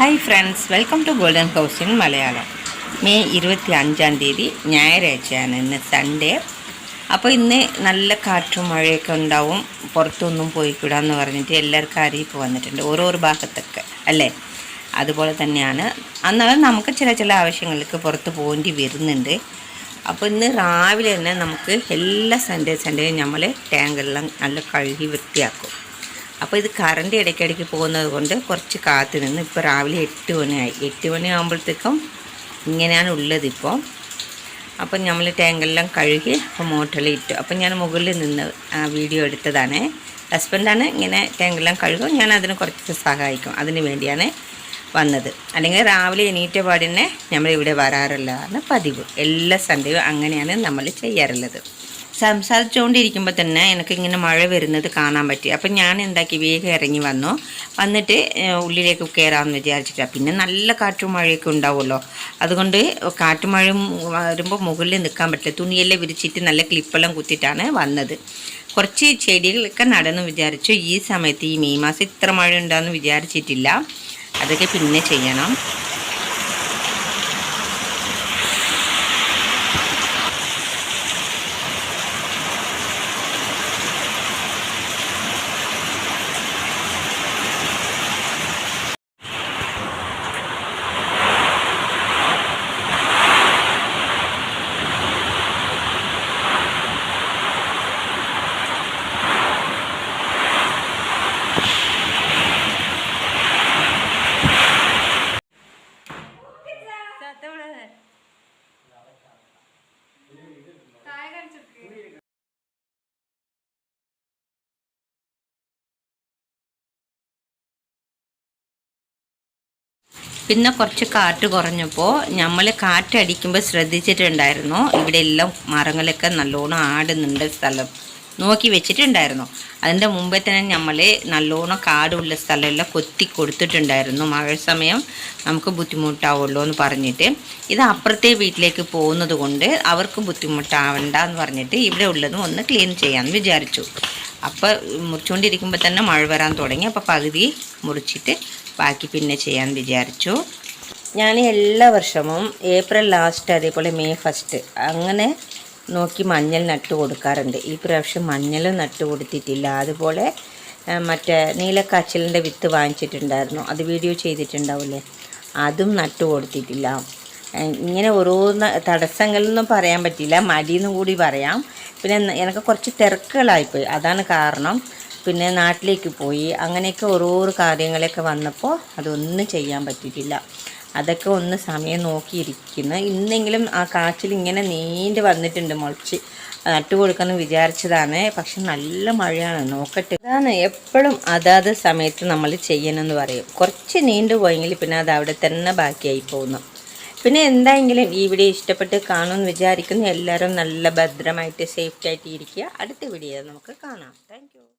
Hi friends welcome to golden house in Malayalam May ഇരുപത്തി അഞ്ചാം തീയതി ഞായറാഴ്ചയാണ് ഇന്ന് സൺഡേ അപ്പോൾ ഇന്ന് നല്ല കാറ്റും മഴയൊക്കെ ഉണ്ടാവും പുറത്തൊന്നും പോയിക്കൂടാന്ന് പറഞ്ഞിട്ട് എല്ലാവർക്കും അറിയിപ്പ് വന്നിട്ടുണ്ട് ഓരോരോ ഭാഗത്തൊക്കെ അല്ലേ? അതുപോലെ തന്നെയാണ്. അന്നാലും നമുക്ക് ചില ചില ആവശ്യങ്ങൾക്ക് പുറത്ത് പോകേണ്ടി വരുന്നുണ്ട്. അപ്പോൾ ഇന്ന് രാവിലെ തന്നെ നമുക്ക് എല്ലാ സൺഡേ സൺഡേയും നമ്മൾ ടാങ്കെല്ലാം നല്ല കഴുകി വൃത്തിയാക്കും. അപ്പോൾ ഇത് കറണ്ട് ഇടയ്ക്കിടയ്ക്ക് പോകുന്നത് കൊണ്ട് കുറച്ച് കാത്തു നിന്ന് ഇപ്പോൾ രാവിലെ എട്ട് മണിയായി എട്ട് മണിയാകുമ്പോഴത്തേക്കും ഇങ്ങനെയാണ് ഉള്ളത് ഇപ്പോൾ അപ്പം നമ്മൾ ടാങ്കെല്ലാം കഴുകി അപ്പോൾ മോട്ടറിൽ ഇട്ടു. അപ്പം ഞാൻ മുകളിൽ നിന്ന് വീഡിയോ എടുത്തതാണ്. ഹസ്ബൻഡാണ് ഇങ്ങനെ ടാങ്കെല്ലാം കഴുകും. ഞാൻ അതിന് കുറച്ച് സഹായിക്കും. അതിന് വേണ്ടിയാണ് വന്നത്. അല്ലെങ്കിൽ രാവിലെ എണീറ്റ പാടിനെ നമ്മളിവിടെ വരാറുള്ളതാണ് പതിവ്. എല്ലാ സൺഡേയും അങ്ങനെയാണ് നമ്മൾ ചെയ്യാറുള്ളത്. സംസാരിച്ചുകൊണ്ടിരിക്കുമ്പോൾ തന്നെ എനിക്ക് ഇങ്ങനെ മഴ വരുന്നത് കാണാൻ പറ്റി. അപ്പം ഞാൻ എന്താക്കി വേഗം ഇറങ്ങി വന്നു. വന്നിട്ട് ഉള്ളിലേക്ക് കയറാമെന്ന് വിചാരിച്ചിട്ടാണ് പിന്നെ നല്ല കാറ്റും മഴയൊക്കെ ഉണ്ടാവുമല്ലോ. അതുകൊണ്ട് കാറ്റും മഴയും വരുമ്പോൾ മുകളിൽ നിൽക്കാൻ പറ്റില്ല. തുണിയെല്ലാം വിരിച്ചിട്ട് നല്ല ക്ലിപ്പെല്ലാം കുത്തിയിട്ടാണ് വന്നത്. കുറച്ച് ചെടികളൊക്കെ നടന്നു വിചാരിച്ചു. ഈ സമയത്ത് ഈ മെയ് മാസം ഇത്ര മഴ ഉണ്ടാകുമെന്ന് വിചാരിച്ചിട്ടില്ല. അതൊക്കെ പിന്നെ ചെയ്യണം. പിന്നെ കുറച്ച് കാറ്റ് കുറഞ്ഞപ്പോൾ നമ്മൾ കാറ്റടിക്കുമ്പോൾ ശ്രദ്ധിച്ചിട്ടുണ്ടായിരുന്നു. ഇവിടെ എല്ലാം മരങ്ങളൊക്കെ നല്ലോണം ആടുന്നുണ്ട് സ്ഥലം. നോക്കി വെച്ചിട്ടുണ്ടായിരുന്നു. അതിന്റെ മുമ്പേ തന്നെ നമ്മൾ നല്ലോണം കാടുള്ള സ്ഥലമെല്ലാം കൊത്തി കൊടുത്തിട്ടുണ്ടായിരുന്നു. മഴ സമയം നമുക്ക് ബുദ്ധിമുട്ടാവുള്ളൂ എന്ന് പറഞ്ഞിട്ട്. ഇത് അപ്പുറത്തെ വീട്ടിലേക്ക് പോകുന്നത് കൊണ്ട് അവർക്ക് ബുദ്ധിമുട്ടാവണ്ട എന്ന് പറഞ്ഞിട്ട് ഇവിടെ ഉള്ളതും ഒന്ന് ക്ലീൻ ചെയ്യാമെന്ന് വിചാരിച്ചു. അപ്പോൾ മുറിച്ചുകൊണ്ടിരിക്കുമ്പോൾ തന്നെ മഴ വരാൻ തുടങ്ങി. അപ്പോൾ പകുതി മുറിച്ചിട്ട് ബാക്കി പിന്നെ ചെയ്യാൻ വിചാരിച്ചു. ഞാൻ എല്ലാ വർഷവും ഏപ്രിൽ ലാസ്റ്റ് അതേപോലെ മെയ് ഫസ്റ്റ് അങ്ങനെ നോക്കി മഞ്ഞൾ നട്ട് കൊടുക്കാറുണ്ട്. ഈ പ്രാവശ്യം മഞ്ഞൾ നട്ട് കൊടുത്തിട്ടില്ല. അതുപോലെ മറ്റേ നീലക്കാച്ചിലിന്റെ വിത്ത് വാങ്ങിച്ചിട്ടുണ്ടായിരുന്നു. അത് വീഡിയോ ചെയ്തിട്ടുണ്ടാവില്ലേ അതും നട്ട് കൊടുത്തിട്ടില്ല. ഇങ്ങനെ ഓരോ തടസ്സങ്ങളൊന്നും പറയാൻ പറ്റില്ല. മടിയെന്നും കൂടി പറയാം. പിന്നെ എനിക്ക് കുറച്ച് തിരക്കുകളായിപ്പോയി. അതാണ് കാരണം. പിന്നെ നാട്ടിലേക്ക് പോയി. അങ്ങനെയൊക്കെ ഓരോരോ കാര്യങ്ങളൊക്കെ വന്നപ്പോൾ അതൊന്നും ചെയ്യാൻ പറ്റിയിട്ടില്ല. അതൊക്കെ ഒന്ന് സമയം നോക്കിയിരിക്കുന്നു. ഇന്നെങ്കിലും ആ കാച്ചിൽ ഇങ്ങനെ നീണ്ട് വന്നിട്ടുണ്ട് മുളച്ച്. നട്ടു കൊടുക്കാമെന്ന് വിചാരിച്ചതാണ്. പക്ഷെ നല്ല മഴയാണ്. നോക്കട്ടെ. അതാണ് എപ്പോഴും അതാത് സമയത്ത് നമ്മൾ ചെയ്യണമെന്ന് പറയും. കുറച്ച് നീണ്ടു പോയെങ്കിൽ പിന്നെ അത് അവിടെ തന്നെ ബാക്കിയായി പോകുന്നു. പിന്നെ എന്തായെങ്കിലും ഈ വീഡിയോ ഇഷ്ടപ്പെട്ട് കാണുമെന്ന് വിചാരിക്കുന്നു. എല്ലാവരും നല്ല ഭദ്രമായിട്ട് സേഫ്റ്റി ആയിട്ട് ഇരിക്കുക. അടുത്ത വീഡിയോ നമുക്ക് കാണാം. താങ്ക്